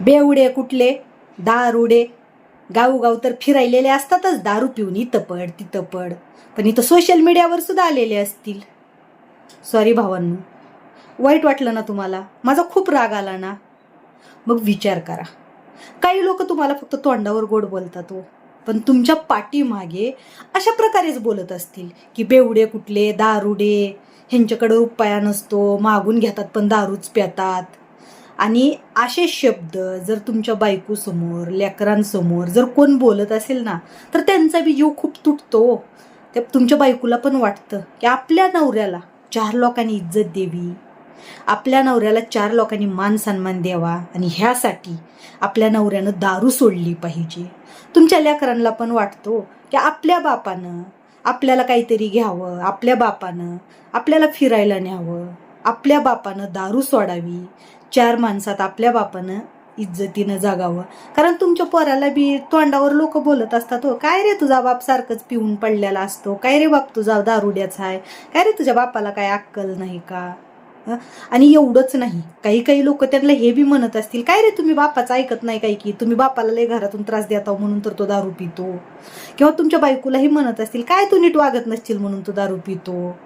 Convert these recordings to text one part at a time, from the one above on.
बेवडे कुठले? दारुडे. गावोगाव तर फिरायलेले असतातच दारू पिऊन इथं पड तिथं पड. पण इथं सोशल मीडियावर सुद्धा आलेले असतील. सॉरी भावांनो. वाईट वाटलं ना तुम्हाला? माझा खूप राग आला ना? मग विचार करा. काही लोक तुम्हाला फक्त तोंडावर गोड बोलतात हो. पण तुमच्या पाठीमागे अशा प्रकारेच बोलत असतील की बेवडे कुठले दारुडे ह्यांच्याकडे उपाया नसतो मागून घेतात पण दारूच प्यातात आणि असे शब्द जर तुमच्या बायकोसमोर लेकरांसमोर जर कोण बोलत असेल ना तर त्यांचा बी जीव खूप तुटतो त्या ते तुमच्या बायकोला पण वाटतं की आपल्या नवऱ्याला चार लोकांनी इज्जत द्यावी. आपल्या नवऱ्याला चार लोकांनी मान सन्मान द्यावा आणि ह्यासाठी आपल्या नवऱ्यानं दारू सोडली पाहिजे. तुमच्या लेकरांना पण वाटतो की आपल्या बापानं आपल्याला काहीतरी घ्यावं आपल्या बापानं आपल्याला फिरायला न्यावं. आपल्या बापानं दारू सोडावी. चार माणसात आपल्या बापानं इज्जतीनं जागावं. कारण तुमच्या पोराला बी तोंडावर लोक बोलत असतात हो काय रे तुझा बाप सारखंच पिऊन पडलेला असतो? काय रे बाप तुझा दारुड्याचा आहे? काय रे तुझ्या बापाला काय अक्कल नाही का? हं? आणि एवढंच नाही. काही काही लोक त्यांना हे बी म्हणत असतील काय रे तुम्ही बापाचं ऐकत नाही काय की? तुम्ही बापाला लय घरातून त्रास देता म्हणून तर तो दारू पितो. किंवा तुमच्या बायकोलाही म्हणत असतील काय तू नीट वागत नसतील म्हणून तो दारू पितो?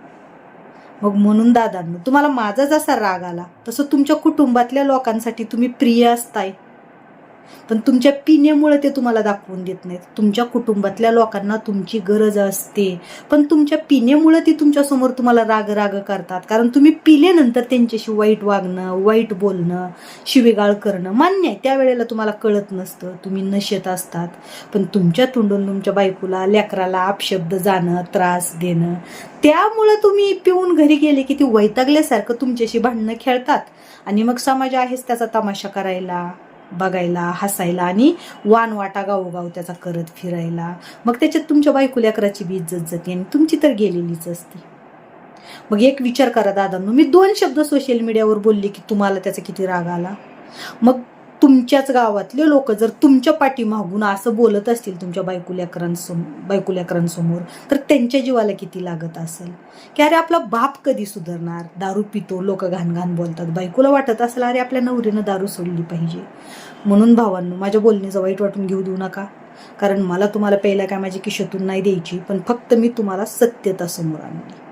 मग म्हणून दादांनो. तुम्हाला माझा जसा राग आला. तसं तुमच्या कुटुंबातल्या लोकांसाठी तुम्ही प्रिय असताय. पण तुमच्या पिण्यामुळे ते तुम्हाला दाखवून देत नाहीत. तुमच्या कुटुंबातल्या लोकांना तुमची गरज असते. पण तुमच्या पिण्यामुळे ती तुमच्यासमोर तुम्हाला राग राग करतात. कारण तुम्ही पिल्यानंतर त्यांच्याशी वाईट वागणं वाईट बोलणं शिवेगाळ करणं मान्य आहे. त्यावेळेला तुम्हाला कळत नसतं. तुम्ही नशेत असतात. पण तुमच्या तोंडून तुमच्या बायकोला लेकराला अपशब्द जाणं त्रास देणं त्यामुळं तुम्ही पिऊन घरी गेले की ती वैतागल्यासारखं तुमच्याशी भांडणं खेळतात. आणि मग समाज आहेच त्याचा तमाशा करायला. बघायला हसायला आणि वान वाटा गावोगाव त्याचा करत फिरायला. मग त्याच्यात तुमच्या बायको लेकराची बी इज्जत जाते आणि तुमची तर गेलेलीच असते. मग एक विचार करा दादांनो मी दोन शब्द सोशल मीडियावर बोलले की तुम्हाला त्याचा किती राग आला? मग तुमच्याच गावातले लोक जर तुमच्या पाठीमागून असं बोलत असतील तुमच्या बायकुल्याकरांसमोर बायकुल्याकरांसमोर तर त्यांच्या जीवाला किती लागत असेल? की अरे आपला बाप कधी सुधारणार? दारू पितो लोक घाण घाण बोलतात. बायकोला वाटत असेल अरे आपल्या नवरीनं दारू सोडली पाहिजे. म्हणून भावांनो माझ्या बोलण्याचं वाईट वाटून घेऊ देऊ नका. कारण मला तुम्हाला पहिल्या काय माझी किशोतून नाही द्यायची पण फक्त मी तुम्हाला सत्यता समोर आणली.